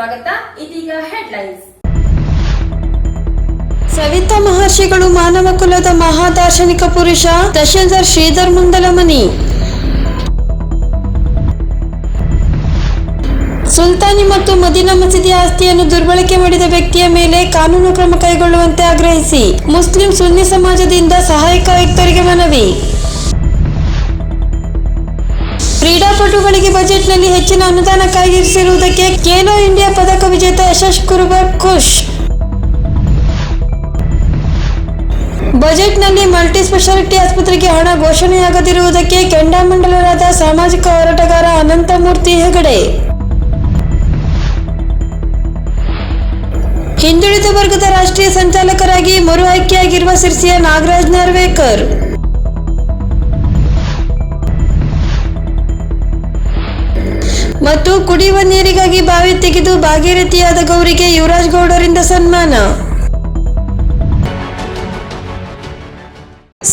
ಸ್ವಾಗತ. ಇದೀಗ ಹೆಡ್ಲೈನ್ಸ್ ಸವಿತಾ ಮಹರ್ಷಿಗಳು ಮಾನವ ಕುಲದ ಮಹಾದಾರ್ಶನಿಕ ಪುರುಷ ದಶಧರ್ ಶ್ರೀಧರ್ ಮುಂದಲಮನಿ. ಸುಲ್ತಾನಿ ಮತ್ತು ಮದೀನಾ ಮಸೀದಿ ಆಸ್ತಿಯನ್ನು ದುರ್ಬಳಕೆ ಮಾಡಿದ ವ್ಯಕ್ತಿಯ ಮೇಲೆ ಕಾನೂನು ಕ್ರಮ ಕೈಗೊಳ್ಳುವಂತೆ ಆಗ್ರಹಿಸಿ. ಮುಸ್ಲಿಂ ಸುನ್ನಿ ಸಮಾಜದಿಂದ ಸಹಾಯಕ ಆಯುಕ್ತರಿಗೆ ಮನವಿ. ಕ್ರೀಡಾಪಟುಗಳಿಗೆ ಬಜೆಟ್ನಲ್ಲಿ ಹೆಚ್ಚಿನ ಅನುದಾನ ಕಾಯ್ದಿರಿಸಿರುವುದಕ್ಕೆ ಖೇಲೋ ಇಂಡಿಯಾ ಪದಕ ವಿಜೇತ ಯಶಸ್ ಕುರುಬರ್ ಖುಷ್. ಬಜೆಟ್ನಲ್ಲಿ ಮಲ್ಟಿ ಸ್ಪೆಷಾಲಿಟಿ ಆಸ್ಪತ್ರೆಗೆ ಹಣ ಘೋಷಣೆಯಾಗದಿರುವುದಕ್ಕೆ ಕೆಂಡಾಮಂಡಲರಾದ ಸಾಮಾಜಿಕ ಹೋರಾಟಗಾರ ಅನಂತಮೂರ್ತಿ ಹೆಗಡೆ. ಹಿಂದುಳಿದ ವರ್ಗದ ರಾಷ್ಟ್ರೀಯ ಸಂಚಾಲಕರಾಗಿ ಮರು ಆಯ್ಕೆಯಾಗಿರುವ ಸಿರ್ಸಿಯ ನಾಗರಾಜ್ ನಾರ್ವೇಕರ್. ಮತ್ತು ಕುಡಿಯುವ ನೀರಿಗಾಗಿ ಬಾವಿ ತೆಗೆದು ಭಾಗೀರಥಿಯಾದ ಗೌರಿಗೆ ಯುವರಾಜ್ ಗೌಡರಿಂದ ಸನ್ಮಾನ.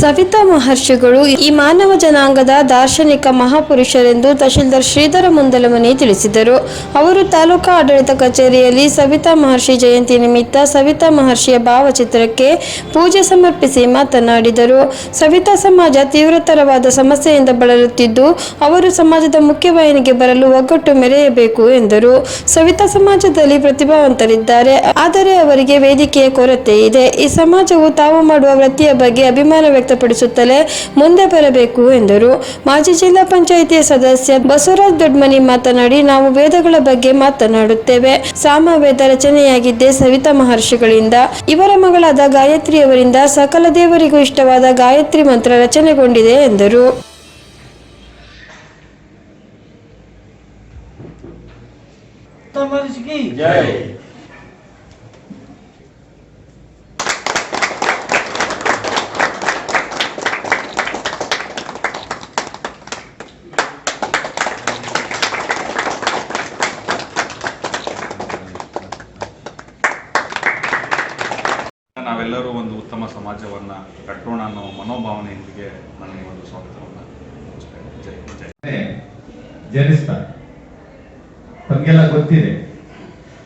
ಸವಿತಾ ಮಹರ್ಷಿಗಳು ಈ ಮಾನವ ಜನಾಂಗದ ದಾರ್ಶನಿಕ ಮಹಾಪುರುಷರೆಂದು ತಹಶೀಲ್ದಾರ್ ಶ್ರೀಧರ ಮುಂದಲಮನಿ ತಿಳಿಸಿದರು. ಅವರು ತಾಲೂಕಾ ಆಡಳಿತ ಕಚೇರಿಯಲ್ಲಿ ಸವಿತಾ ಮಹರ್ಷಿ ಜಯಂತಿ ನಿಮಿತ್ತ ಸವಿತಾ ಮಹರ್ಷಿಯ ಭಾವಚಿತ್ರಕ್ಕೆ ಪೂಜೆ ಸಮರ್ಪಿಸಿ ಮಾತನಾಡಿದರು. ಸವಿತಾ ಸಮಾಜ ತೀವ್ರತರವಾದ ಸಮಸ್ಯೆಯಿಂದ ಬಳಲುತ್ತಿದ್ದು, ಅವರು ಸಮಾಜದ ಮುಖ್ಯವಾಹಿನಿಗೆ ಬರಲು ಒಗ್ಗಟ್ಟು ಮೆರೆಯಬೇಕು ಎಂದರು. ಸವಿತಾ ಸಮಾಜದಲ್ಲಿ ಪ್ರತಿಭಾವಂತರಿದ್ದಾರೆ. ಆದರೆ ಅವರಿಗೆ ವೇದಿಕೆಯ ಕೊರತೆ ಇದೆ ಈ ಸಮಾಜವು ತಾವು ಮಾಡುವ ವೃತ್ತಿಯ ಬಗ್ಗೆ ಅಭಿಮಾನ ವ್ಯಕ್ತಪಡಿಸುತ್ತಲೇ ಮುಂದೆ ಬರಬೇಕು ಎಂದರು. ಮಾಜಿ ಜಿಲ್ಲಾ ಪಂಚಾಯಿತಿ ಸದಸ್ಯ ಬಸವರಾಜ್ ದೊಡ್ಮನಿ ಮಾತನಾಡಿ ನಾವು ವೇದಗಳ ಬಗ್ಗೆ ಮಾತನಾಡುತ್ತೇವೆ. ಸಾಮ ವೇದ ರಚನೆಯಾಗಿದ್ದೇ ಸವಿತಾ ಮಹರ್ಷಿಗಳಿಂದ ಇವರ ಮಗಳಾದ ಗಾಯತ್ರಿಯವರಿಂದ ಸಕಲ ದೇವರಿಗೂ ಇಷ್ಟವಾದ ಗಾಯತ್ರಿ ಮಂತ್ರ ರಚನೆಗೊಂಡಿದೆ ಎಂದರು. ಜೈ. ಸಮಾಜವನ್ನ ಕಟ್ಟೋಣ ಅನ್ನೋ ಮನೋಭಾವನೆಯೊಂದಿಗೆ ನನ್ನ ಈ ಒಂದು ಸ್ವಾಗತವನ್ನು ಜೈ ಜೈ ಜನಿಸ್ತಾರೆ ತಮಗೆಲ್ಲ ಗೊತ್ತಿದೆ.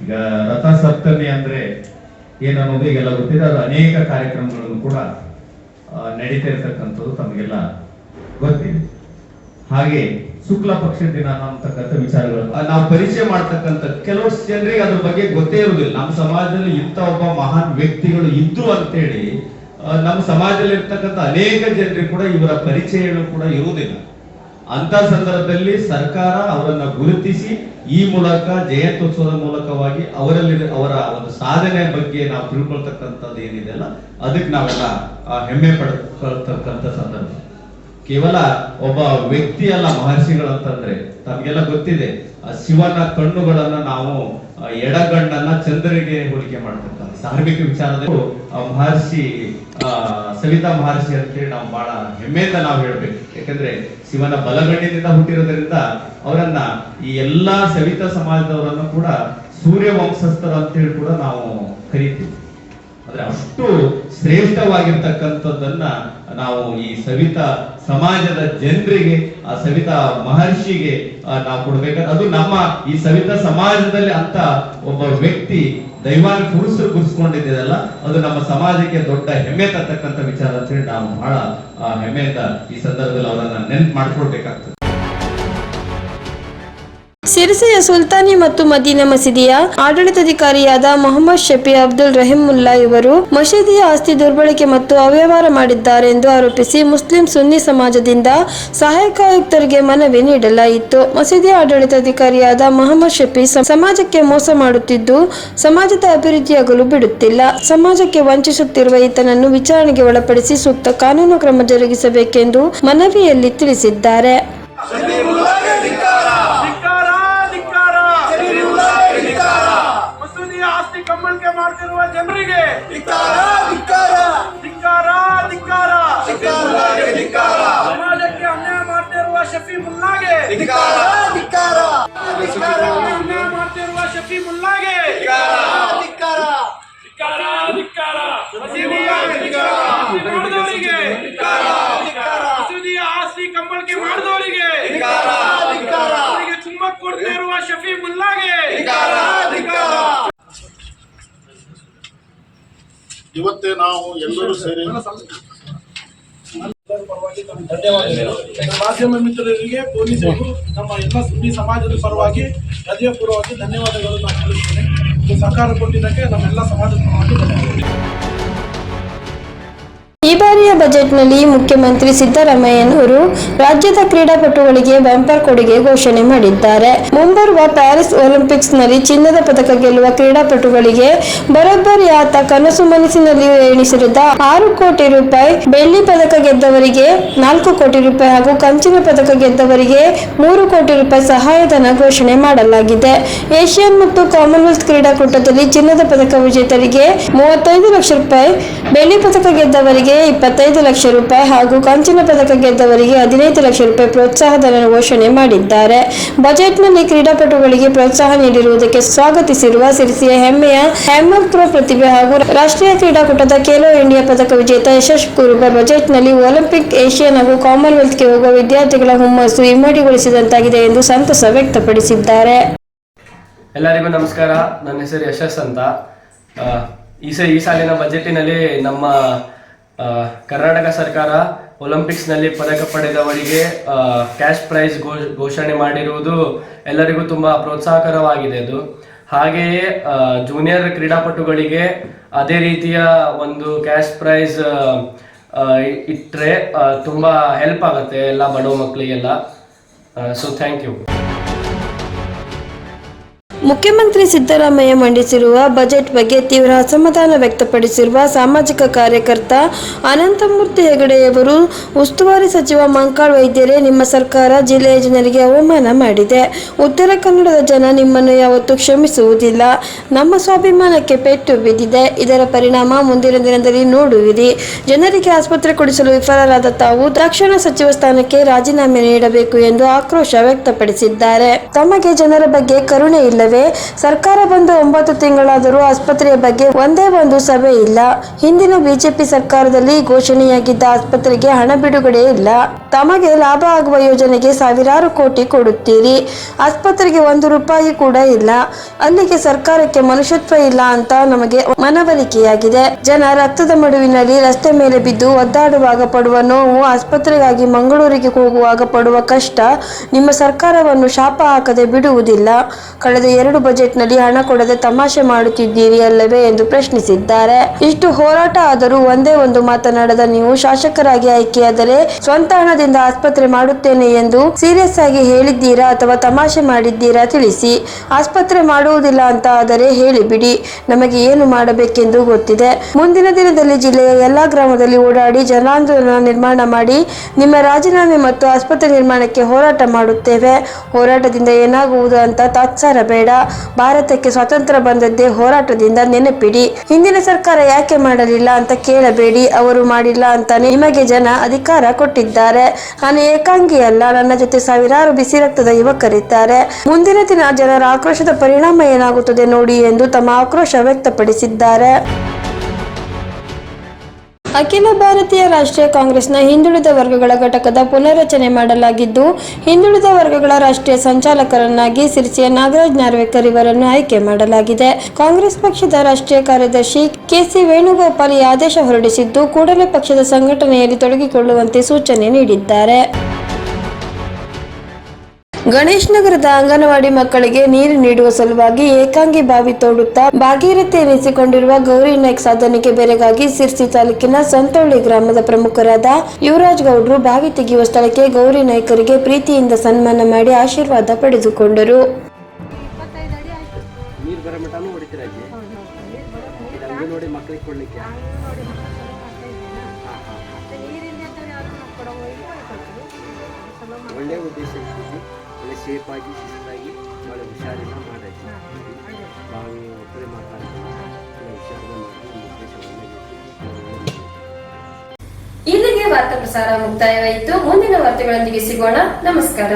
ಈಗ ರಥಸಪ್ತಮಿ ಅಂದ್ರೆ ಏನನ್ನೋದು ಈಗೆಲ್ಲ ಗೊತ್ತಿದೆ. ಅದು ಅನೇಕ ಕಾರ್ಯಕ್ರಮಗಳನ್ನು ಕೂಡ ನಡೀತಾ ಇರ್ತಕ್ಕಂಥದ್ದು ತಮಗೆಲ್ಲ ಗೊತ್ತಿದೆ. ಹಾಗೆ ಶುಕ್ಲ ಪಕ್ಷ ದಿನ ಅಂತಕ್ಕಂಥ ವಿಚಾರಗಳು. ನಾವು ಪರಿಚಯ ಮಾಡ್ತಕ್ಕಂಥ ಕೆಲವು ಜನರಿಗೆ ಅದ್ರ ಬಗ್ಗೆ ಗೊತ್ತೇ ಇರುವುದಿಲ್ಲ. ನಮ್ಮ ಸಮಾಜದಲ್ಲಿ ಇಂಥ ಒಬ್ಬ ಮಹಾನ್ ವ್ಯಕ್ತಿಗಳು ಇದ್ರು ಅಂತೇಳಿ ನಮ್ಮ ಸಮಾಜದಲ್ಲಿ ಇರ್ತಕ್ಕಂಥ ಅನೇಕ ಜನರಿಗೆ ಕೂಡ ಇವರ ಪರಿಚಯಗಳು ಕೂಡ ಇರುವುದಿಲ್ಲ. ಅಂತ ಸಂದರ್ಭದಲ್ಲಿ ಸರ್ಕಾರ ಅವರನ್ನ ಗುರುತಿಸಿ ಈ ಮೂಲಕ ಜಯಂತ್ಯೋತ್ಸವದ ಮೂಲಕವಾಗಿ ಅವರಲ್ಲಿ ಅವರ ಒಂದು ಸಾಧನೆ ಬಗ್ಗೆ ನಾವು ತಿಳ್ಕೊಳ್ತಕ್ಕಂಥದ್ದು ಏನಿದೆ ಅಲ್ಲ, ಅದಕ್ಕೆ ನಾವೆಲ್ಲ ಹೆಮ್ಮೆ ಪಡ್ಕೊಳ್ತಕ್ಕಂಥ ಸಂದರ್ಭ. ಕೇವಲ ಒಬ್ಬ ವ್ಯಕ್ತಿ ಅಲ್ಲ ಮಹರ್ಷಿಗಳು ಅಂತಂದ್ರೆ ತಮ್ಗೆಲ್ಲ ಗೊತ್ತಿದೆ ಶಿವನ ಕಣ್ಣುಗಳನ್ನ ನಾವು ಎಡಗಣ್ಣನ್ನ ಚಂದ್ರನಿಗೆ ಹೋಲಿಕೆ ಮಾಡ್ತಿರ್ತಾರೆ. ಧಾರ್ಮಿಕ ವಿಚಾರದಲ್ಲಿ ಮಹರ್ಷಿ ಸವಿತಾ ಮಹರ್ಷಿ ಅಂತೇಳಿ ನಾವು ಬಹಳ ಹೆಮ್ಮೆಯಿಂದ ನಾವು ಹೇಳ್ಬೇಕು. ಯಾಕಂದ್ರೆ ಶಿವನ ಬಲಗಣ್ಣಿನಿಂದ ಹುಟ್ಟಿರೋದ್ರಿಂದ ಅವರನ್ನ ಈ ಎಲ್ಲಾ ಸವಿತಾ ಸಮಾಜದವರನ್ನು ಕೂಡ ಸೂರ್ಯ ವಂಶಸ್ಥರು ಅಂತೇಳಿ ಕೂಡ ನಾವು ಕರಿತೀವಿ. ಅಂದ್ರೆ ಅಷ್ಟು ಶ್ರೇಷ್ಠವಾಗಿರ್ತಕ್ಕಂಥದ್ದನ್ನ ನಾವು ಈ ಸವಿತಾ ಸಮಾಜದ ಜನರಿಗೆ ಆ ಸವಿತಾ ಮಹರ್ಷಿಗೆ ನಾವು ಕೊಡ್ಬೇಕಾದ್ರೆ ಅದು ನಮ್ಮ ಈ ಸವಿತಾ ಸಮಾಜದಲ್ಲಿ ಅಂತ ಒಬ್ಬ ವ್ಯಕ್ತಿ ದೈವಾನ್ ಪುರುಷರು ಗುರುಸ್ಕೊಂಡಿದ್ದೆಲ್ಲ ಅದು ನಮ್ಮ ಸಮಾಜಕ್ಕೆ ದೊಡ್ಡ ಹೆಮ್ಮೆ ತರ್ತಕ್ಕಂಥ ವಿಚಾರ ಅಂತ ಹೇಳಿ ನಾವು ಬಹಳ ಆ, ಹೆಮ್ಮೆಯಿಂದ ಈ ಸಂದರ್ಭದಲ್ಲಿ ಅವರನ್ನ ನೆನ್ಪು ಮಾಡ್ಕೊಳ್ಬೇಕಾಗ್ತದೆ. ಸಿರಸೆಯ ಸುಲ್ತಾನಿ ಮತ್ತು ಮದೀನಾ ಮಸೀದಿಯ ಆಡಳಿತಾಧಿಕಾರಿಯಾದ ಮೊಹಮ್ಮದ್ ಶಫಿ ಅಬ್ದುಲ್ ರಹಿಮುಲ್ಲಾ ಇವರು ಮಸೀದಿಯ ಆಸ್ತಿ ದುರ್ಬಳಕೆ ಮತ್ತು ಅವ್ಯವಹಾರ ಮಾಡಿದ್ದಾರೆ ಎಂದು ಆರೋಪಿಸಿ ಮುಸ್ಲಿಂ ಸುನ್ನಿ ಸಮಾಜದಿಂದ ಸಹಾಯಕ ಆಯುಕ್ತರಿಗೆ ಮನವಿ ನೀಡಲಾಯಿತು. ಮಸೀದಿಯ ಆಡಳಿತಾಧಿಕಾರಿಯಾದ ಮೊಹಮ್ಮದ್ ಶಫಿ ಸಮಾಜಕ್ಕೆ ಮೋಸ ಮಾಡುತ್ತಿದ್ದು ಸಮಾಜದ ಅಭಿವೃದ್ಧಿಯಾಗಲು ಬಿಡುತ್ತಿಲ್ಲ. ಸಮಾಜಕ್ಕೆ ವಂಚಿಸುತ್ತಿರುವ ಈತನನ್ನು ವಿಚಾರಣೆಗೆ ಒಳಪಡಿಸಿ ಸೂಕ್ತ ಕಾನೂನು ಕ್ರಮ ಜರುಗಿಸಬೇಕೆಂದು ಮನವಿಯಲ್ಲಿ ತಿಳಿಸಿದ್ದಾರೆ. ಮಾಡ್ತಿರುವ ಜನರಿಗೆ ಧಿಕ್ಕಾರ ಧಿಕ್ಕಾರ ಸಮಾಜಕ್ಕೆ ಅನ್ಯಾಯ ಮಾಡ್ತಿರುವ ಶಫಿ ಮುಲ್ಲಾಗೆ ಅನ್ಯಾಯ ಮಾಡ್ತಿರುವ ಶಫಿ ಮುಲ್ಲಾಗೆ ಧಿಕ್ಕಾರ ಧಿಕ್ಕಾರ ಮಸೀದಿಯ ಮಾಡಿದವರಿಗೆ ಮಸೂದಿಯ ಆಸ್ತಿ ಕಂಬಳಿಕೆ ಮಾಡಿದವರಿಗೆ ಅವರಿಗೆ ಕುಮ್ಮಕ್ ಕೊಡ್ತಾ ಇರುವ ಶಫಿ ಮುಲ್ಲಾಗೆ ಮತ್ತೆ ನಾವು ಎಲ್ಲರೂ ಸೇರಿ ಮಾಧ್ಯಮ ಮಿತ್ರರಿಗೆ ಪೊಲೀಸರು ನಮ್ಮ ಎಲ್ಲ ಸುದ್ದಿ ಸಮಾಜದ ಪರವಾಗಿ ಹೃದಯಪೂರ್ವವಾಗಿ ಧನ್ಯವಾದಗಳು ನಾನು ತಿಳಿಸ್ತೇನೆ ಸಹಕಾರ ಕೊಟ್ಟಿದ್ದಕ್ಕೆ ನಮ್ಮೆಲ್ಲ ಸಮಾಜದ ಪರವಾಗಿ ಈ ಬಾರಿಯ ಬಜೆಟ್ನಲ್ಲಿ ಮುಖ್ಯಮಂತ್ರಿ ಸಿದ್ದರಾಮಯ್ಯನವರು ರಾಜ್ಯದ ಕ್ರೀಡಾಪಟುಗಳಿಗೆ ಬಂಪರ್ ಕೊಡುಗೆ ಘೋಷಣೆ ಮಾಡಿದ್ದಾರೆ. ಮುಂಬರುವ ಪ್ಯಾರಿಸ್ ಒಲಿಂಪಿಕ್ಸ್ನಲ್ಲಿ ಚಿನ್ನದ ಪದಕ ಗೆಲ್ಲುವ ಕ್ರೀಡಾಪಟುಗಳಿಗೆ ಬರೋಬ್ಬರಿ ಆತ ಕನಸು ಮನಸ್ಸಿನಲ್ಲಿ ಎಣಿಸಿರುವ ಆರು ಕೋಟಿ ರೂಪಾಯಿ, ಬೆಳ್ಳಿ ಪದಕ ಗೆದ್ದವರಿಗೆ ನಾಲ್ಕು ಕೋಟಿ ರೂಪಾಯಿ ಹಾಗೂ ಕಂಚಿನ ಪದಕ ಗೆದ್ದವರಿಗೆ ಮೂರು ಕೋಟಿ ರೂಪಾಯಿ ಸಹಾಯಧನ ಘೋಷಣೆ ಮಾಡಲಾಗಿದೆ. ಏಷ್ಯನ್ ಮತ್ತು ಕಾಮನ್ವೆಲ್ತ್ ಕ್ರೀಡಾಕೂಟದಲ್ಲಿ ಚಿನ್ನದ ಪದಕ ವಿಜೇತರಿಗೆ ಮೂವತ್ತೈದು ಲಕ್ಷ ರೂಪಾಯಿ, ಬೆಳ್ಳಿ ಪದಕ ಗೆದ್ದವರಿಗೆ ಇಪ್ಪತ್ತೈದು ಲಕ್ಷ ರೂಪಾಯಿ ಹಾಗೂ ಕಂಚಿನ ಪದಕ ಗೆದ್ದವರಿಗೆ ಹದಿನೈದು ಲಕ್ಷ ರೂಪಾಯಿ ಪ್ರೋತ್ಸಾಹಧನ ಘೋಷಣೆ ಮಾಡಿದ್ದಾರೆ. ಬಜೆಟ್ನಲ್ಲಿ ಕ್ರೀಡಾಪಟುಗಳಿಗೆ ಪ್ರೋತ್ಸಾಹ ನೀಡಿರುವುದಕ್ಕೆ ಸ್ವಾಗತಿಸಿರುವ ಸಿರಿಸಿಯ ಹೆಮ್ಮೆಯ ಹ್ಯಾಮರ್ ಪ್ರೋ ಪ್ರತಿಭೆ ಹಾಗೂ ರಾಷ್ಟ್ರೀಯ ಕ್ರೀಡಾಕೂಟದ ಖೇಲೋ ಇಂಡಿಯಾ ಪದಕ ವಿಜೇತ ಯಶಸ್ ಕುರುಬ ಬಜೆಟ್ನಲ್ಲಿ ಒಲಿಂಪಿಕ್, ಏಷ್ಯನ್ ಹಾಗೂ ಕಾಮನ್ವೆಲ್ತ್ಗೆ ಹೋಗುವ ವಿದ್ಯಾರ್ಥಿಗಳ ಹುಮ್ಮಸ್ಸು ಇಮ್ಮಡಿಗೊಳಿಸಿದಂತಾಗಿದೆ ಎಂದು ಸಂತಸ ವ್ಯಕ್ತಪಡಿಸಿದ್ದಾರೆ. ಎಲ್ಲರಿಗೂ ನಮಸ್ಕಾರ. ನನ್ನ ಹೆಸರು ಯಶಸ್ ಅಂತ. ಈ ಈ ಸಾಲಿನ ಬಜೆಟಿನಲ್ಲಿ ನಮ್ಮ ಕರ್ನಾಟಕ ಸರ್ಕಾರ ಒಲಿಂಪಿಕ್ಸ್ನಲ್ಲಿ ಪದಕ ಪಡೆದವರಿಗೆ ಕ್ಯಾಶ್ ಪ್ರೈಸ್ ಘೋಷಣೆ ಮಾಡಿರುವುದು ಎಲ್ಲರಿಗೂ ತುಂಬ ಪ್ರೋತ್ಸಾಹಕರವಾಗಿದೆ ಅದು. ಹಾಗೆಯೇ ಜೂನಿಯರ್ ಕ್ರೀಡಾಪಟುಗಳಿಗೆ ಅದೇ ರೀತಿಯ ಒಂದು ಕ್ಯಾಶ್ ಪ್ರೈಸ್ ಇಟ್ಟರೆ ತುಂಬ ಹೆಲ್ಪ್ ಆಗುತ್ತೆ ಎಲ್ಲ ಬಡವ ಮಕ್ಕಳಿಗೆಲ್ಲ. ಸೊ ಥ್ಯಾಂಕ್ ಯು ಮುಖ್ಯಮಂತ್ರಿ ಸಿದ್ದರಾಮಯ್ಯ ಮಂಡಿಸಿರುವ ಬಜೆಟ್ ಬಗ್ಗೆ ತೀವ್ರ ಅಸಮಾಧಾನ ವ್ಯಕ್ತಪಡಿಸಿರುವ ಸಾಮಾಜಿಕ ಕಾರ್ಯಕರ್ತ ಅನಂತಮೂರ್ತಿ ಹೆಗಡೆಯವರು ಉಸ್ತುವಾರಿ ಸಚಿವ ಮಂಕಾಳ್ ವೈದ್ಯರೇ, ನಿಮ್ಮ ಸರ್ಕಾರ ಜಿಲ್ಲೆಯ ಜನರಿಗೆ ಅವಮಾನ ಮಾಡಿದೆ. ಉತ್ತರ ಕನ್ನಡದ ಜನ ನಿಮ್ಮನ್ನು ಯಾವತ್ತೂ ಕ್ಷಮಿಸುವುದಿಲ್ಲ. ನಮ್ಮ ಸ್ವಾಭಿಮಾನಕ್ಕೆ ಪೆಟ್ಟು ಬಿದ್ದಿದೆ. ಇದರ ಪರಿಣಾಮ ಮುಂದಿನ ದಿನದಲ್ಲಿ ನೋಡುವಿರಿ. ಜನರಿಗೆ ಆಸ್ಪತ್ರೆ ಕೊಡಿಸಲು ವಿಫಲರಾದ ತಾವು ತಕ್ಷಣ ಸಚಿವ ಸ್ಥಾನಕ್ಕೆ ರಾಜೀನಾಮೆ ನೀಡಬೇಕು ಎಂದು ಆಕ್ರೋಶ ವ್ಯಕ್ತಪಡಿಸಿದ್ದಾರೆ. ತಮಗೆ ಜನರ ಬಗ್ಗೆ ಕರುಣೆ ಇಲ್ಲವೇ? ಸರ್ಕಾರ ಬಂದು ಒಂಬತ್ತು ತಿಂಗಳಾದರೂ ಆಸ್ಪತ್ರೆಯ ಬಗ್ಗೆ ಒಂದೇ ಒಂದು ಸಭೆ ಇಲ್ಲ. ಹಿಂದಿನ ಬಿಜೆಪಿ ಸರ್ಕಾರದಲ್ಲಿ ಘೋಷಣೆಯಾಗಿದ್ದ ಆಸ್ಪತ್ರೆಗೆ ಹಣ ಬಿಡುಗಡೆ ಇಲ್ಲ. ತಮಗೆ ಲಾಭ ಆಗುವ ಯೋಜನೆಗೆ ಸಾವಿರಾರು ಕೋಟಿ ಕೊಡುತ್ತೀರಿ. ಆಸ್ಪತ್ರೆಗೆ ಒಂದು ರೂಪಾಯಿ ಕೂಡ ಇಲ್ಲ. ಅಲ್ಲಿಗೆ ಸರ್ಕಾರಕ್ಕೆ ಮನುಷ್ಯತ್ವ ಇಲ್ಲ ಅಂತ ನಮಗೆ ಮನವರಿಕೆಯಾಗಿದೆ. ಜನ ರಕ್ತದ ಮಡುವಿನಲ್ಲಿ ರಸ್ತೆ ಮೇಲೆ ಬಿದ್ದು ಒದ್ದಾಡುವಾಗ ಪಡುವ ನೋವು, ಆಸ್ಪತ್ರೆಗಾಗಿ ಮಂಗಳೂರಿಗೆ ಹೋಗುವಾಗ ಪಡುವ ಕಷ್ಟ ನಿಮ್ಮ ಸರ್ಕಾರವನ್ನು ಶಾಪ ಹಾಕದೆ ಬಿಡುವುದಿಲ್ಲ. ಕಳೆದ ಎರಡು ಬಜೆಟ್ನಲ್ಲಿ ಹಣ ಕೊಡದೆ ತಮಾಷೆ ಮಾಡುತ್ತಿದ್ದೀರಿ ಅಲ್ಲವೇ ಎಂದು ಪ್ರಶ್ನಿಸಿದ್ದಾರೆ. ಇಷ್ಟು ಹೋರಾಟ ಆದರೂ ಒಂದೇ ಒಂದು ಮಾತನಾಡದ ನೀವು ಶಾಸಕರಾಗಿ ಆಯ್ಕೆಯಾದರೆ ಸ್ವಂತ ಹಣದಿಂದ ಆಸ್ಪತ್ರೆ ಮಾಡುತ್ತೇನೆ ಎಂದು ಸೀರಿಯಸ್ ಆಗಿ ಹೇಳಿದ್ದೀರಾ ಅಥವಾ ತಮಾಷೆ ಮಾಡಿದ್ದೀರಾ ತಿಳಿಸಿ. ಆಸ್ಪತ್ರೆ ಮಾಡುವುದಿಲ್ಲ ಅಂತ ಆದರೆ ಹೇಳಿಬಿಡಿ. ನಮಗೆ ಏನು ಮಾಡಬೇಕೆಂದು ಗೊತ್ತಿದೆ. ಮುಂದಿನ ದಿನದಲ್ಲಿ ಜಿಲ್ಲೆಯ ಎಲ್ಲಾ ಗ್ರಾಮದಲ್ಲಿ ಓಡಾಡಿ ಜನಾಂದೋಲನ ನಿರ್ಮಾಣ ಮಾಡಿ ನಿಮ್ಮ ರಾಜೀನಾಮೆ ಮತ್ತು ಆಸ್ಪತ್ರೆ ನಿರ್ಮಾಣಕ್ಕೆ ಹೋರಾಟ ಮಾಡುತ್ತೇವೆ. ಹೋರಾಟದಿಂದ ಏನಾಗುವುದು ಅಂತ ತಾತ್ಸಾರ ಬೇಡ. ಭಾರತಕ್ಕೆ ಸ್ವಾತಂತ್ರ್ಯ ಬಂದದ್ದೇ ಹೋರಾಟದಿಂದ ನೆನಪಿಡಿ. ಹಿಂದಿನ ಸರ್ಕಾರ ಯಾಕೆ ಮಾಡಲಿಲ್ಲ ಅಂತ ಕೇಳಬೇಡಿ, ಅವರು ಮಾಡಿಲ್ಲ ಅಂತ ನಿಮಗೆ ಜನ ಅಧಿಕಾರ ಕೊಟ್ಟಿದ್ದಾರೆ. ನಾನು ಏಕಾಂಗಿ ಅಲ್ಲ, ನನ್ನ ಜೊತೆ ಸಾವಿರಾರು ಬಿಸಿ ರಕ್ತದ ಯುವಕರಿದ್ದಾರೆ. ಮುಂದಿನ ದಿನ ಜನರ ಆಕ್ರೋಶದ ಪರಿಣಾಮ ಏನಾಗುತ್ತದೆ ನೋಡಿ ಎಂದು ತಮ್ಮ ಆಕ್ರೋಶ ವ್ಯಕ್ತಪಡಿಸಿದ್ದಾರೆ. ಅಖಿಲ ಭಾರತೀಯ ರಾಷ್ಟ್ರೀಯ ಕಾಂಗ್ರೆಸ್ನ ಹಿಂದುಳಿದ ವರ್ಗಗಳ ಘಟಕದ ಪುನರ್ರಚನೆ ಮಾಡಲಾಗಿದ್ದು, ಹಿಂದುಳಿದ ವರ್ಗಗಳ ರಾಷ್ಟ್ರೀಯ ಸಂಚಾಲಕರನ್ನಾಗಿ ಸಿರಿಸಿಯ ನಾಗರಾಜ್ ನಾರ್ವೇಕರ್ ಇವರನ್ನು ಆಯ್ಕೆ ಮಾಡಲಾಗಿದೆ. ಕಾಂಗ್ರೆಸ್ ಪಕ್ಷದ ರಾಷ್ಟ್ರೀಯ ಕಾರ್ಯದರ್ಶಿ ಕೆಸಿ ವೇಣುಗೋಪಾಲ್ ಈ ಆದೇಶ ಹೊರಡಿಸಿದ್ದು, ಕೂಡಲೇ ಪಕ್ಷದ ಸಂಘಟನೆಯಲ್ಲಿ ತೊಡಗಿಕೊಳ್ಳುವಂತೆ ಸೂಚನೆ ನೀಡಿದ್ದಾರೆ. ಗಣೇಶ್ ನಗರದ ಅಂಗನವಾಡಿ ಮಕ್ಕಳಿಗೆ ನೀರು ನೀಡುವ ಸಲುವಾಗಿ ಏಕಾಂಗಿ ಬಾವಿ ತೋಡುತ್ತಾ ಭಾಗೀರಥಿ ಎನಿಸಿಕೊಂಡಿರುವ ಗೌರಿ ನಾಯ್ಕ್ ಸಾಧನೆಗೆ ಬೆರೆಗಾಗಿ ಸಿರ್ಸಿ ತಾಲೂಕಿನ ಸಂತೋಳಿ ಗ್ರಾಮದ ಪ್ರಮುಖರಾದ ಯುವರಾಜ್ ಗೌಡ್ರು ಬಾವಿ ತೆಗೆಯುವ ಸ್ಥಳಕ್ಕೆ ಗೌರಿ ನಾಯ್ಕರಿಗೆ ಪ್ರೀತಿಯಿಂದ ಸನ್ಮಾನ ಮಾಡಿ ಆಶೀರ್ವಾದ ಪಡೆದುಕೊಂಡರು. ಒಳ್ಳೆ ಉದ್ದೇಶ ಒಳ್ಳೆ ಸೇಫಾಗಿ ಶಿಸ್ತಾಗಿ ಭಾಳ ಹುಷಾರಿಂದ ಮಾಡೈತಿ ಬಾವಿ ಒಬ್ಬರೇ ಒಳ್ಳೆ ಹುಷಾರಿಂದ ಇಲ್ಲಿಗೆ ವಾರ್ತಾ ಪ್ರಸಾರ ಮುಕ್ತಾಯವಾಯಿತು. ಮುಂದಿನ ವಾರ್ತೆಗಳೊಂದಿಗೆ ಸಿಗೋಣ. ನಮಸ್ಕಾರ.